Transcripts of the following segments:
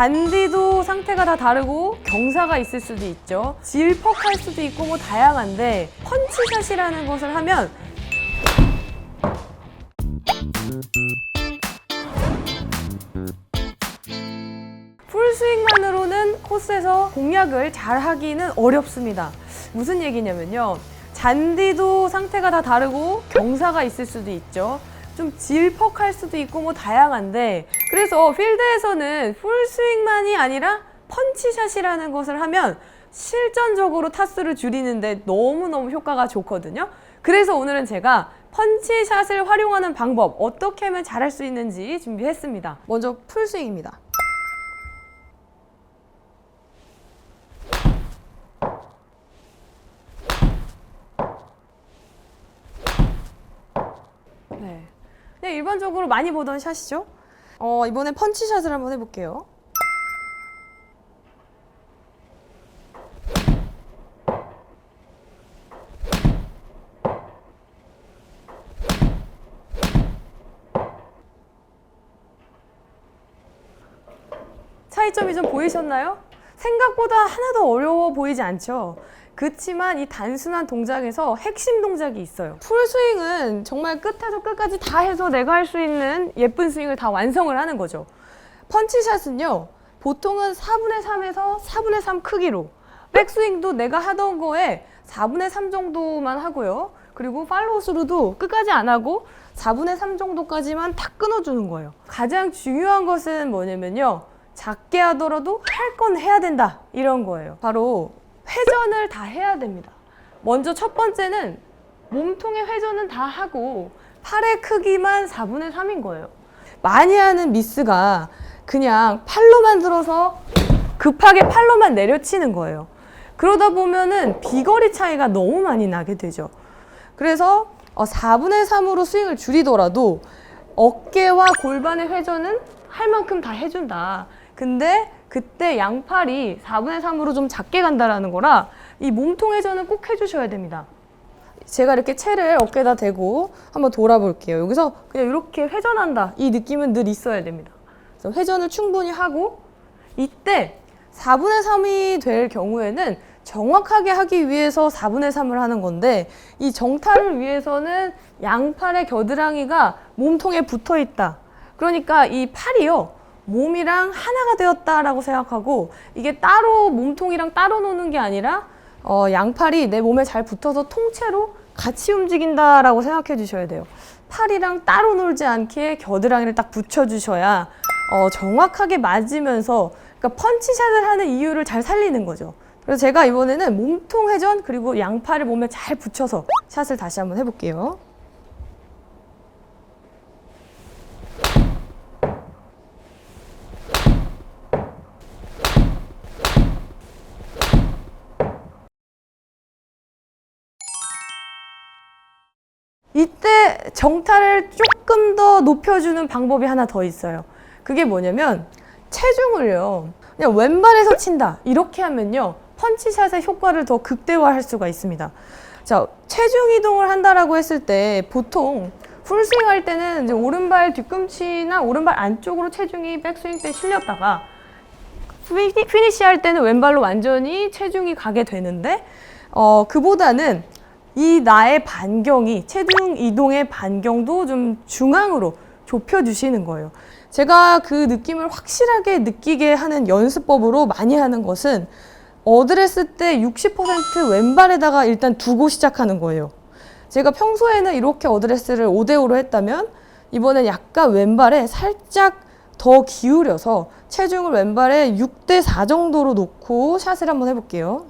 잔디도 상태가 다 다르고 경사가 있을 수도 있죠. 질퍽할 수도 있고 뭐 다양한데 펀치샷이라는 것을 하면 풀스윙만으로는 코스에서 공략을 잘 하기는 어렵습니다. 무슨 얘기냐면요. 잔디도 상태가 다 다르고 경사가 있을 수도 있죠. 좀 질퍽할 수도 있고 뭐 다양한데 그래서 필드에서는 풀스윙만이 아니라 펀치샷이라는 것을 하면 실전적으로 타수를 줄이는데 너무너무 효과가 좋거든요. 그래서 오늘은 제가 펀치샷을 활용하는 방법 어떻게 하면 잘할 수 있는지 준비했습니다. 먼저 풀스윙입니다. 네. 그냥 일반적으로 많이 보던 샷이죠. 어, 이번엔 펀치샷을 한번 해볼게요. 차이점이 좀 보이셨나요? 생각보다 하나도 어려워 보이지 않죠? 그렇지만 이 단순한 동작에서 핵심 동작이 있어요. 풀 스윙은 정말 끝에서 끝까지 다 해서 내가 할 수 있는 예쁜 스윙을 다 완성을 하는 거죠. 펀치샷은요, 보통은 4분의 3에서 4분의 3 크기로, 백스윙도 내가 하던 거에 4분의 3 정도만 하고요. 그리고 팔로우스루도 끝까지 안 하고 4분의 3 정도까지만 탁 끊어주는 거예요. 가장 중요한 것은 뭐냐면요. 작게 하더라도 할 건 해야 된다. 이런 거예요. 바로 회전을 다 해야 됩니다. 먼저 첫 번째는 몸통의 회전은 다 하고 팔의 크기만 4분의 3인 거예요. 많이 하는 미스가 그냥 팔로만 들어서 급하게 팔로만 내려치는 거예요. 그러다 보면은 비거리 차이가 너무 많이 나게 되죠. 그래서 어, 4분의 3으로 스윙을 줄이더라도 어깨와 골반의 회전은 할 만큼 다 해준다. 근데 그때 양팔이 4분의 3으로 좀 작게 간다라는 거라 이 몸통 회전은 꼭 해주셔야 됩니다. 제가 이렇게 채를 어깨에다 대고 한번 돌아볼게요. 여기서 그냥 이렇게 회전한다. 이 느낌은 늘 있어야 됩니다. 그래서 회전을 충분히 하고 이때 4분의 3이 될 경우에는 정확하게 하기 위해서 4분의 3을 하는 건데 이 정타를 위해서는 양팔의 겨드랑이가 몸통에 붙어 있다. 그러니까 이 팔이요. 몸이랑 하나가 되었다라고 생각하고 이게 따로 몸통이랑 따로 노는 게 아니라 어, 양팔이 내 몸에 잘 붙어서 통째로 같이 움직인다라고 생각해 주셔야 돼요. 팔이랑 따로 놀지 않게 겨드랑이를 딱 붙여 주셔야 어, 정확하게 맞으면서 그러니까 펀치샷을 하는 이유를 잘 살리는 거죠. 그래서 제가 이번에는 몸통 회전 그리고 양팔을 몸에 잘 붙여서 샷을 다시 한번 해볼게요. 이때 정타를 조금 더 높여주는 방법이 하나 더 있어요. 그게 뭐냐면 체중을요. 그냥 왼발에서 친다. 이렇게 하면요. 펀치샷의 효과를 더 극대화할 수가 있습니다. 자, 체중 이동을 한다라고 했을 때 보통 풀스윙 할 때는 이제 오른발 뒤꿈치나 오른발 안쪽으로 체중이 백스윙 때 실렸다가 피니- 피니시 할 때는 왼발로 완전히 체중이 가게 되는데 어, 그보다는 이 나의 반경이 체중 이동의 반경도 좀 중앙으로 좁혀 주시는 거예요. 제가 그 느낌을 확실하게 느끼게 하는 연습법으로 많이 하는 것은 어드레스 때 60% 왼발에다가 일단 두고 시작하는 거예요. 제가 평소에는 이렇게 어드레스를 5대5로 했다면 이번엔 약간 왼발에 살짝 더 기울여서 체중을 왼발에 6대4 정도로 놓고 샷을 한번 해볼게요.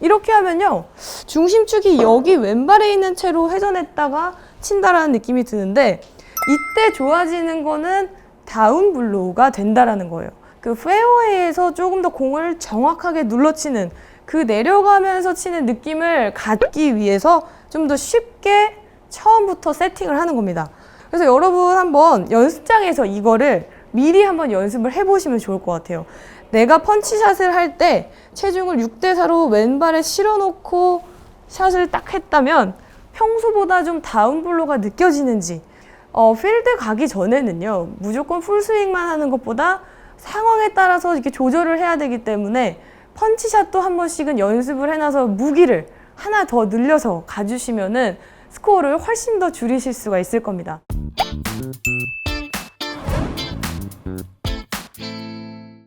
이렇게 하면요. 중심축이 여기 왼발에 있는 채로 회전했다가 친다라는 느낌이 드는데 이때 좋아지는 거는 다운 블로우가 된다라는 거예요. 그 페어웨이에서 조금 더 공을 정확하게 눌러치는 그 내려가면서 치는 느낌을 갖기 위해서 좀 더 쉽게 처음부터 세팅을 하는 겁니다. 그래서 여러분 한번 연습장에서 이거를 미리 한번 연습을 해보시면 좋을 것 같아요. 내가 펀치샷을 할 때 체중을 6대4로 왼발에 실어놓고 샷을 딱 했다면 평소보다 좀 다운블로가 느껴지는지 어, 필드 가기 전에는요 무조건 풀스윙만 하는 것보다 상황에 따라서 이렇게 조절을 해야 되기 때문에 펀치샷도 한 번씩은 연습을 해놔서 무기를 하나 더 늘려서 가주시면은 스코어를 훨씬 더 줄이실 수가 있을 겁니다.